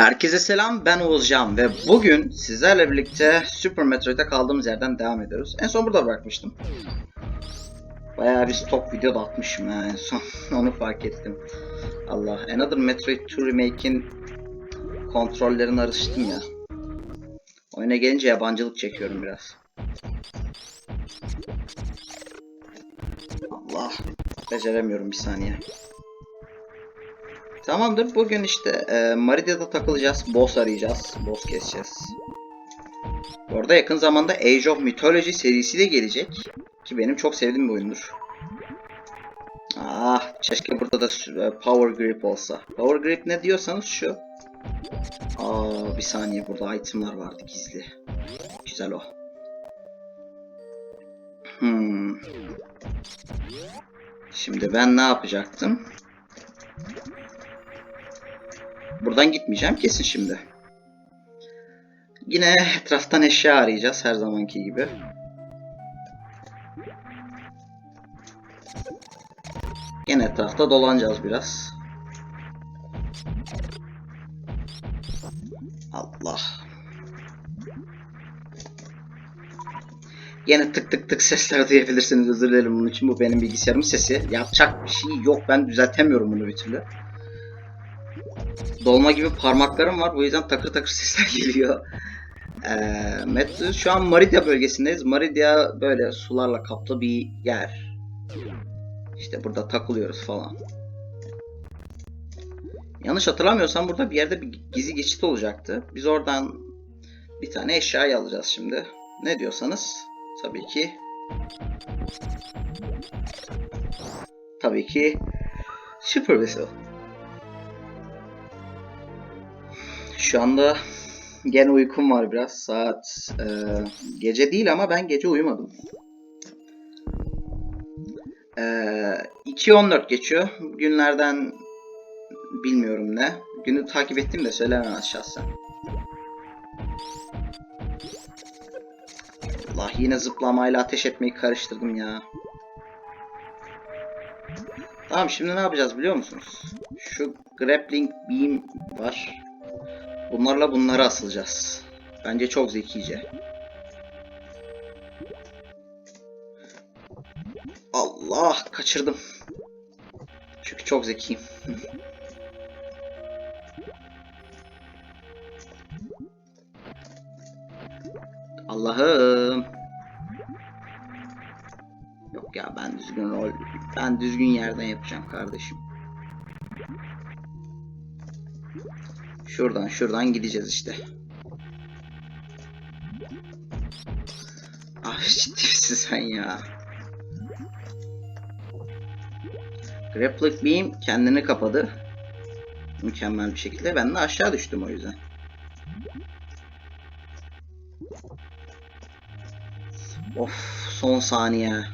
Herkese selam ben Oğuzcan ve bugün sizlerle birlikte Super Metroid'e kaldığımız yerden devam ediyoruz. En son burada bırakmıştım. Bayağı bir stop video da atmışım ha en son onu fark ettim. Allah Another Metroid 2 Remake'in kontrollerini arıştım ya. Oyuna gelince yabancılık çekiyorum biraz. Allah beceremiyorum bir saniye. Tamamdır. Bugün işte e, Maridia'da takılacağız. Boss arayacağız. Boss keseceğiz. Bu arada yakın zamanda Age of Mythology serisi de gelecek. Ki benim çok sevdiğim bir oyundur. Ah, keşke burada da e, Power Grip olsa. Power Grip ne diyorsanız şu. Aa, bir saniye burada itemlar vardı gizli. Güzel o. Hmm. Şimdi ben ne yapacaktım? Buradan gitmeyeceğim kesin şimdi. Yine etraftan eşya arayacağız her zamanki gibi. Yine etrafta dolanacağız biraz. Allah. Yine tık tık tık sesler duyabilirsiniz özür dilerim bunun için bu benim bilgisayarımın sesi. Yapacak bir şey yok ben düzeltemiyorum bunu bir türlü dolma gibi parmaklarım var. Bu yüzden takır takır sesler geliyor. Ee, Metro, şu an Maridia bölgesindeyiz. Maridia böyle sularla kaplı bir yer. İşte burada takılıyoruz falan. Yanlış hatırlamıyorsam burada bir yerde bir gizli geçit olacaktı. Biz oradan bir tane eşyayı alacağız şimdi. Ne diyorsanız tabii ki tabii ki Super Vessel. Şu anda gene uykum var biraz. Saat e, gece değil ama ben gece uyumadım. E, 2.14 geçiyor. Günlerden bilmiyorum ne. Günü takip ettim de söylemem şahsen. Allah yine zıplamayla ateş etmeyi karıştırdım ya. Tamam şimdi ne yapacağız biliyor musunuz? Şu grappling beam var. Bunlarla bunları asılacağız. Bence çok zekice. Allah kaçırdım. Çünkü çok zekiyim. Allah'ım. Yok ya ben düzgün rol ben düzgün yerden yapacağım kardeşim. Şuradan şuradan gideceğiz işte. Ah ciddi misin sen ya? Grappling Beam kendini kapadı. Mükemmel bir şekilde. Ben de aşağı düştüm o yüzden. Of son saniye.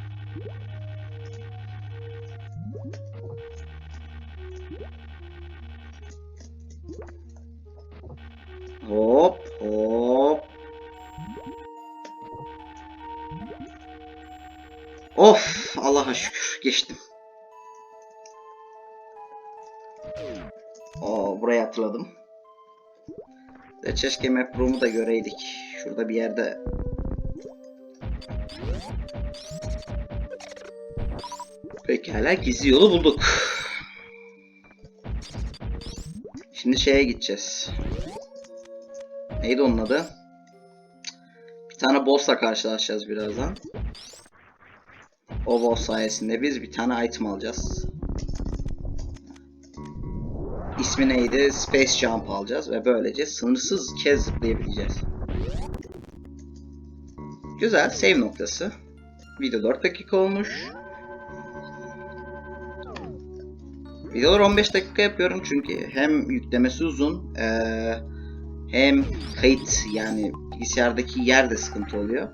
Hop hop. Of Allah'a şükür geçtim. Oo burayı hatırladım. De keşke map room'u da göreydik. Şurada bir yerde Pekala gizli yolu bulduk. Şimdi şeye gideceğiz. Neydi onun adı? Bir tane boss'la karşılaşacağız birazdan. O boss sayesinde biz bir tane item alacağız. İsmi neydi? Space Jump alacağız ve böylece sınırsız kez zıplayabileceğiz. Güzel, save noktası. Video 4 dakika olmuş. Videolar 15 dakika yapıyorum çünkü hem yüklemesi uzun, ee, hem kayıt yani bilgisayardaki yer de sıkıntı oluyor.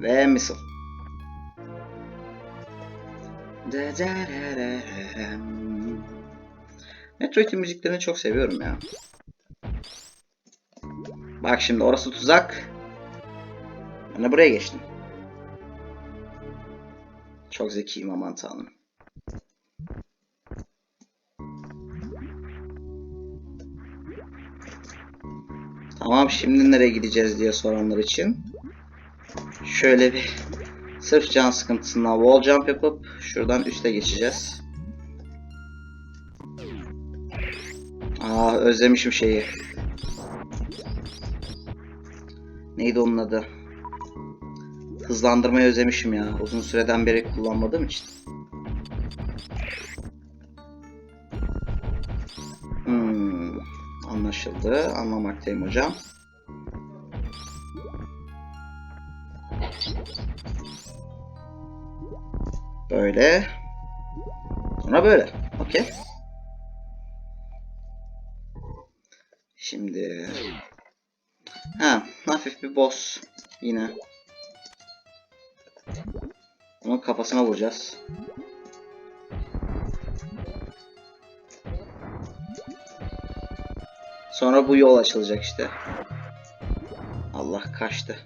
Ve missile. Metroid'in müziklerini çok seviyorum ya. Bak şimdi orası tuzak. Ben de buraya geçtim. Çok zekiyim aman tanrım. Tamam şimdi nereye gideceğiz diye soranlar için. Şöyle bir sırf can sıkıntısından wall jump yapıp şuradan üste geçeceğiz. Aa özlemişim şeyi. Neydi onun adı? Hızlandırmayı özlemişim ya. Uzun süreden beri kullanmadığım için. Anlaşıldı. Anlamaktayım hocam. Böyle. Sonra böyle. Okey. Şimdi ha hafif bir boss yine. Onun kafasına vuracağız. Sonra bu yol açılacak işte. Allah kaçtı.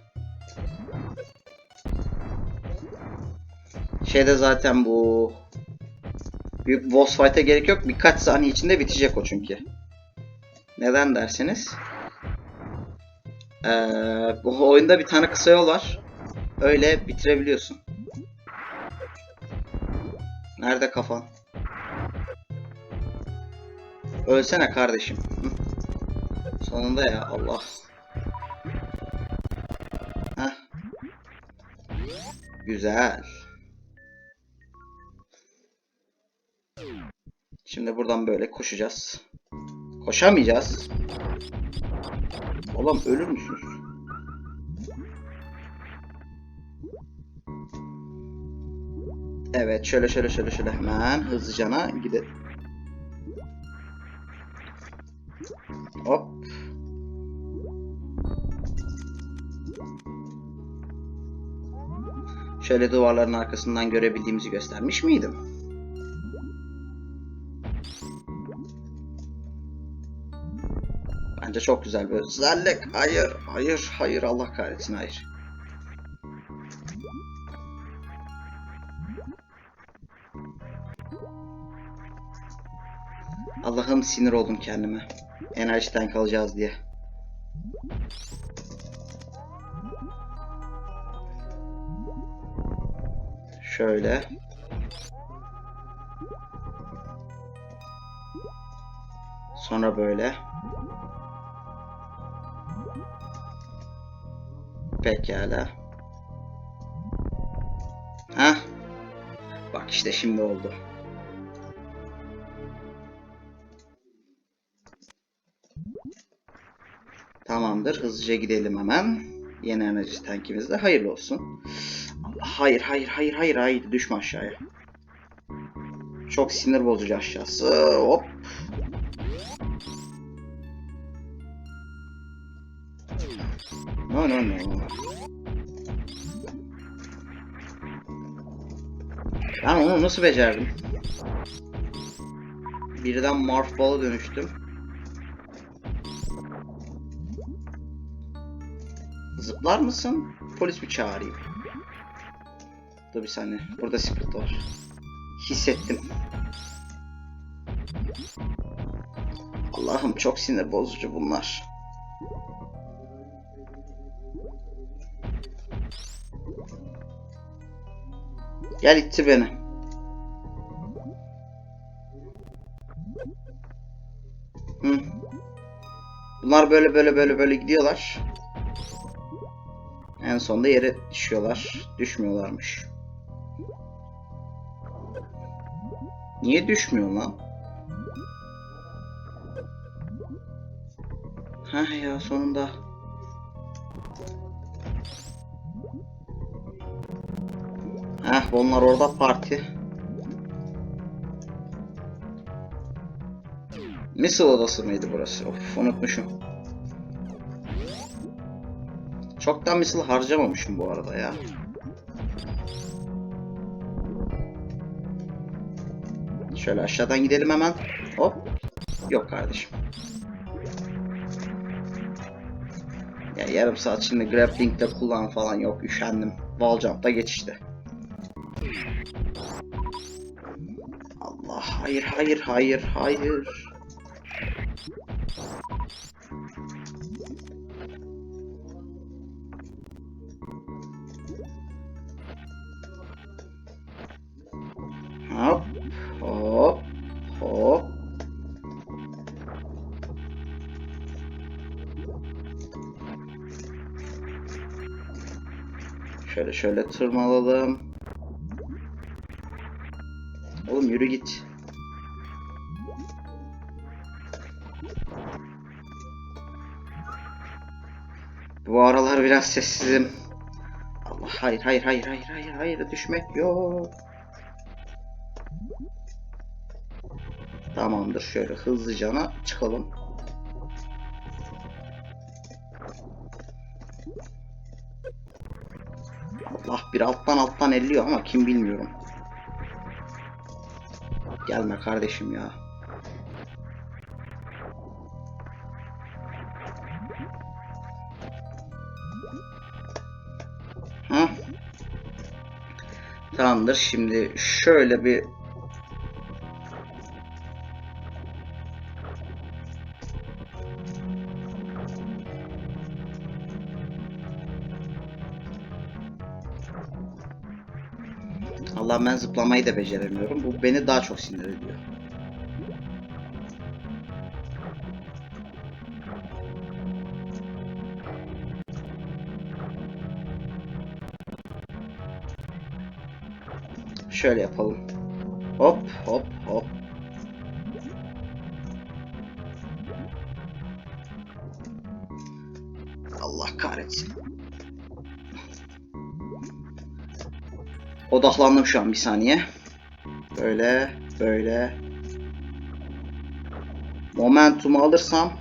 Şeyde zaten bu büyük boss fight'a gerek yok. Birkaç saniye içinde bitecek o çünkü. Neden derseniz? Ee, bu oyunda bir tane kısa yol var. Öyle bitirebiliyorsun. Nerede kafan? Ölsene kardeşim. Sonunda ya Allah. Heh. Güzel. Şimdi buradan böyle koşacağız. Koşamayacağız. Oğlum ölür müsünüz? Evet şöyle şöyle şöyle şöyle hemen hızlıcana gidelim. Şöyle duvarların arkasından görebildiğimizi göstermiş miydim? Bence çok güzel bir özellik. Hayır, hayır, hayır. Allah kahretsin, hayır. Allah'ım sinir oldum kendime. Enerjiden kalacağız diye. Şöyle. Sonra böyle. Pekala. Ha? Bak işte şimdi oldu. Tamamdır. Hızlıca gidelim hemen. Yeni enerji tankimizde. Hayırlı olsun. Hayır, hayır, hayır, hayır, hayır. Düşme aşağıya. Çok sinir bozucu aşağısı. Hop. No, no, no. Ben onu nasıl becerdim? Birden Morph Ball'a dönüştüm. Zıplar mısın? Polis mi çağırayım? Dur bir saniye. Burada secret var. Hissettim. Allah'ım çok sinir bozucu bunlar. Gel itti beni. Hı. Bunlar böyle böyle böyle böyle gidiyorlar. En sonunda yere düşüyorlar. Düşmüyorlarmış. Niye düşmüyor lan? Heh ya sonunda. Heh bunlar orada parti. Missile odası mıydı burası? Of unutmuşum. Çoktan missile harcamamışım bu arada ya. Şöyle aşağıdan gidelim hemen. Hop. Yok kardeşim. Ya yarım saat şimdi grappling'de kullan falan yok üşendim. Wall jump'ta geç işte. Allah hayır hayır hayır hayır. Şöyle tırmalalım. Oğlum yürü git. Bu aralar biraz sessizim. Allah hayır hayır hayır hayır hayır hayır düşmek yok. Tamamdır şöyle hızlıcana çıkalım. Bir alttan alttan elliyor ama kim bilmiyorum. Gelme kardeşim ya. Hı? Tamamdır. Şimdi şöyle bir Ben zıplamayı da beceremiyorum. Bu beni daha çok sinir ediyor. Şöyle yapalım. Hop hop hop. Odaklandım şu an bir saniye. Böyle, böyle. Momentumu alırsam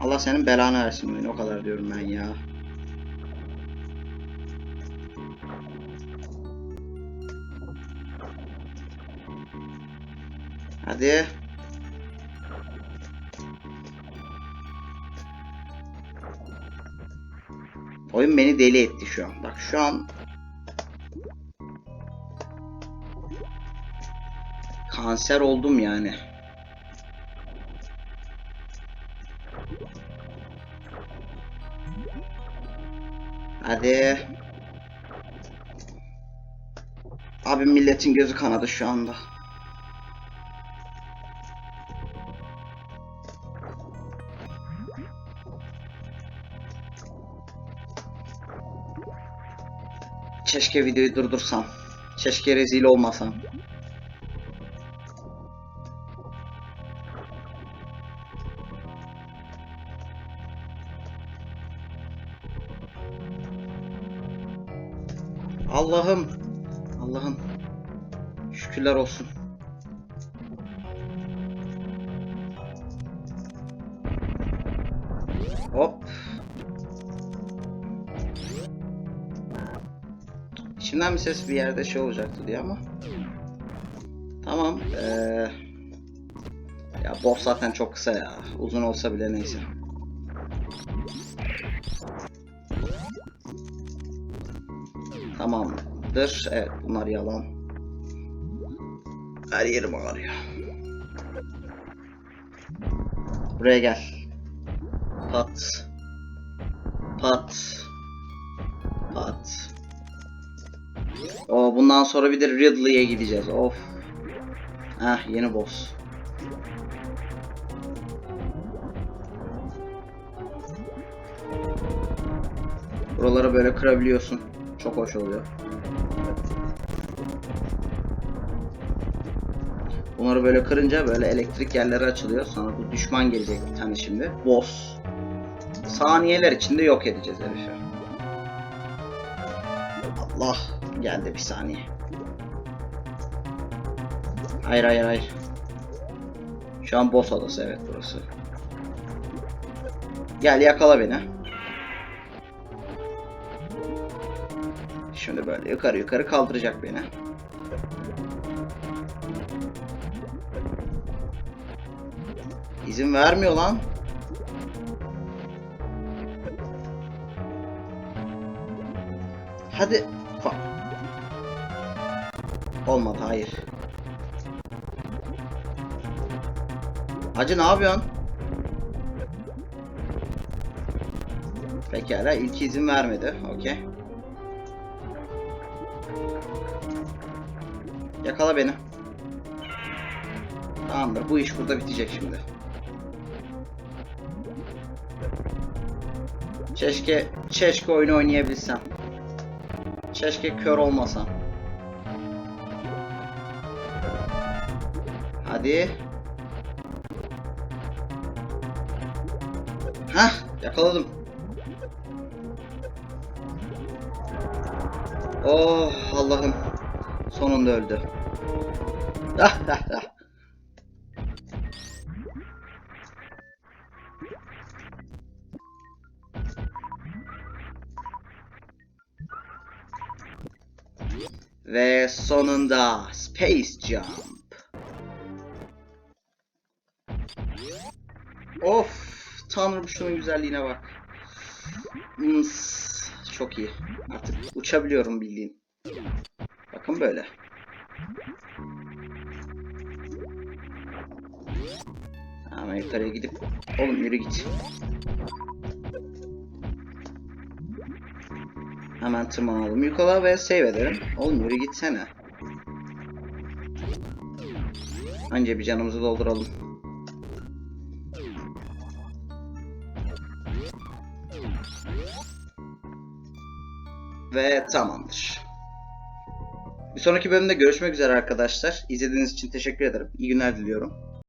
Allah senin belanı versin oyun o kadar diyorum ben ya. Hadi. Oyun beni deli etti şu an. Bak şu an kanser oldum yani. Hadi. Abi milletin gözü kanadı şu anda. Keşke videoyu durdursam. Keşke rezil olmasam. Allah'ım. Allah'ım. Şükürler olsun. İçimden bir ses bir yerde şey olacaktı diye ama. Tamam. Ee... Ya boss zaten çok kısa ya. Uzun olsa bile neyse. Tamamdır. Evet bunlar yalan. Her yerim ağrıyor. Buraya gel. Pat. Pat. Pat. O bundan sonra bir de Ridley'e gideceğiz. Of. Heh yeni boss. Buraları böyle kırabiliyorsun. Çok hoş oluyor. Bunları böyle kırınca böyle elektrik yerleri açılıyor. Sonra bu düşman gelecek bir tane şimdi. Boss. Saniyeler içinde yok edeceğiz herifi. Allah geldi bir saniye. Hayır hayır hayır. Şu an boss odası evet burası. Gel yakala beni. Şimdi böyle yukarı yukarı kaldıracak beni. İzin vermiyor lan. Hadi. Olmadı hayır. Hacı ne yapıyorsun? Pekala ilk izin vermedi. Okey. Yakala beni. Tamamdır bu iş burada bitecek şimdi. Keşke, keşke oyunu oynayabilsem. Keşke kör olmasam. Hadi. Hah, yakaladım. Oh Allah'ım. Sonunda öldü. Ah, ah, ah. Ve sonunda Space Jump. Of, tanrım şunun güzelliğine bak. Mıs, çok iyi. Artık uçabiliyorum bildiğin. Bakın böyle. Ama yukarıya gidip... Oğlum yürü git. Hemen tırmanalım yukarı ve save edelim. Oğlum yürü gitsene. Önce bir canımızı dolduralım. Ve tamamdır. Bir sonraki bölümde görüşmek üzere arkadaşlar. İzlediğiniz için teşekkür ederim. İyi günler diliyorum.